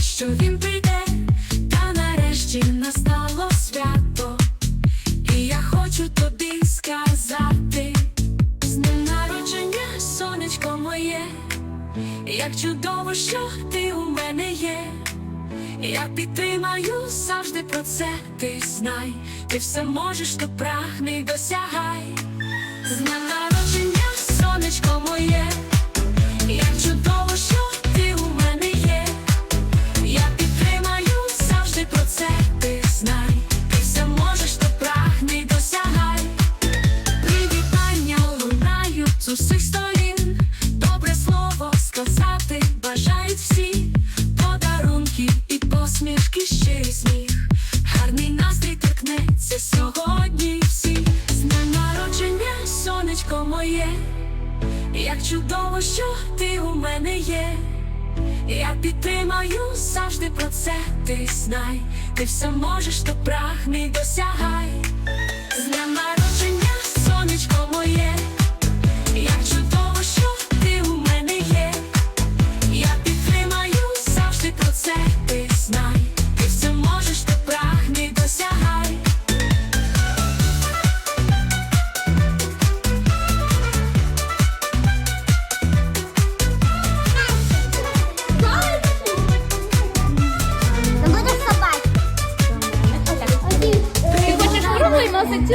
що він прийде, та нарешті настало свято, і я хочу тобі сказати, з днем народження, сонечко моє, як чудово, що ти у мене є. Я підтримаю завжди про це, ти знай, ти все можеш, то прагни, досягай. Знай. Торкнеться сьогодні всі. З днем народження, сонечко моє, як чудово, що ти у мене є. Я підтримаю завжди про це, ти знай, ти все можеш, то прагни досягай. З днем народження, сонечко моє,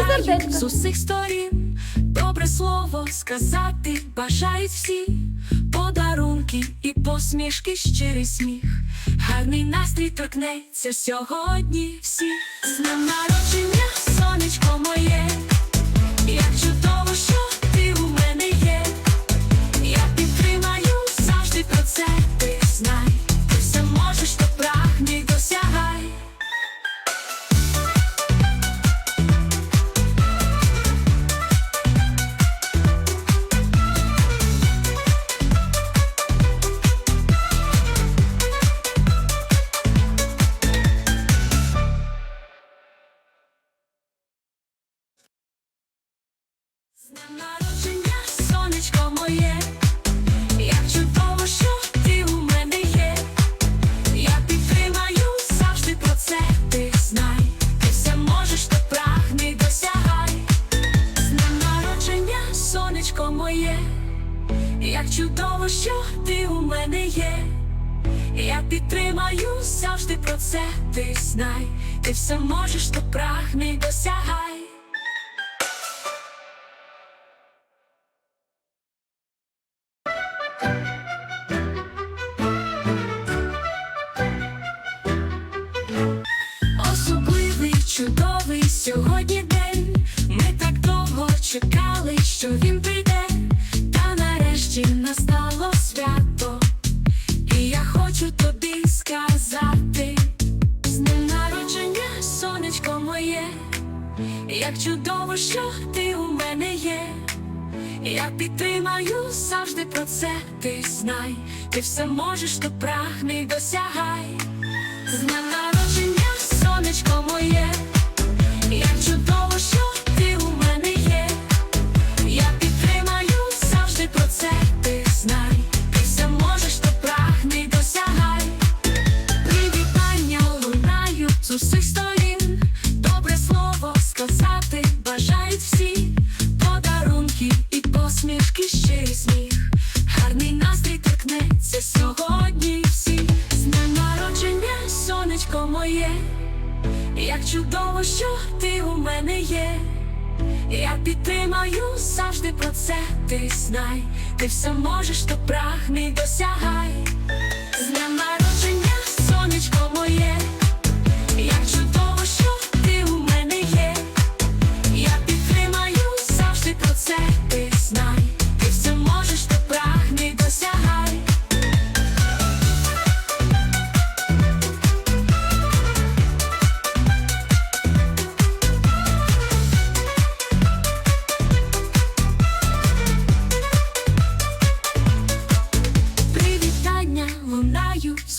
сердечко? З усіх сторін добре слово сказати бажають всі подарунки і посмішки, щирий сміх. Гарний настрій торкнеться сьогодні всі. З днем народження, як чудово, що ти у мене є. Я підтримаю завжди про це, ти знай, ти все можеш, то прагни досягай. З днем народження, сонечко моє, як чудово, що ти у мене є. Я підтримаю завжди про це, ти ти все можеш, то прагни досягай. Сьогодні день. Ми так довго чекали, що він прийде, та нарешті настало свято. І я хочу тобі сказати, з днем народження, сонечко моє, як чудово, що ти у мене є. Я підтримаю завжди про це, ти знай, ти все можеш, то прагни досягай. З днем народження, сонечко моє, як чудово, що що ти у мене є. Я підтримаю завжди про це, ти знай, ти все можеш, то прагни досягай. З днем народження, сонечко моє,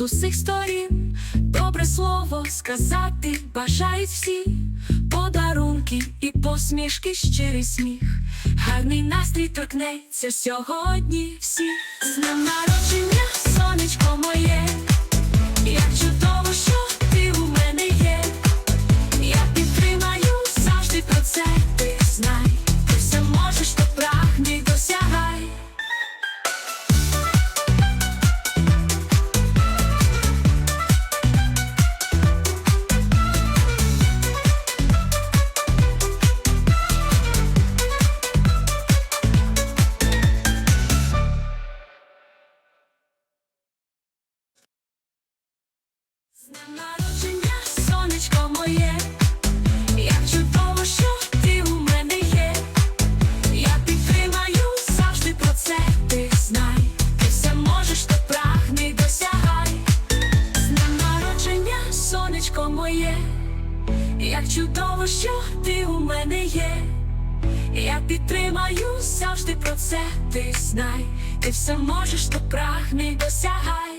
усіх сторін, добре слово сказати бажають всі, подарунки і посмішки, щирий сміх, гарний настрій торкнеться сьогодні всі. З днем народження, сонечко моє, моє, як чудово, що ти у мене є. Я підтримаю завжди про це ти. Ти все можеш, то прагни досягай. З днем народження, сонечко моє, як чудово, що ти у мене є. Я підтримаю завжди про це ти знай. Ти все можеш, то прагни досягай.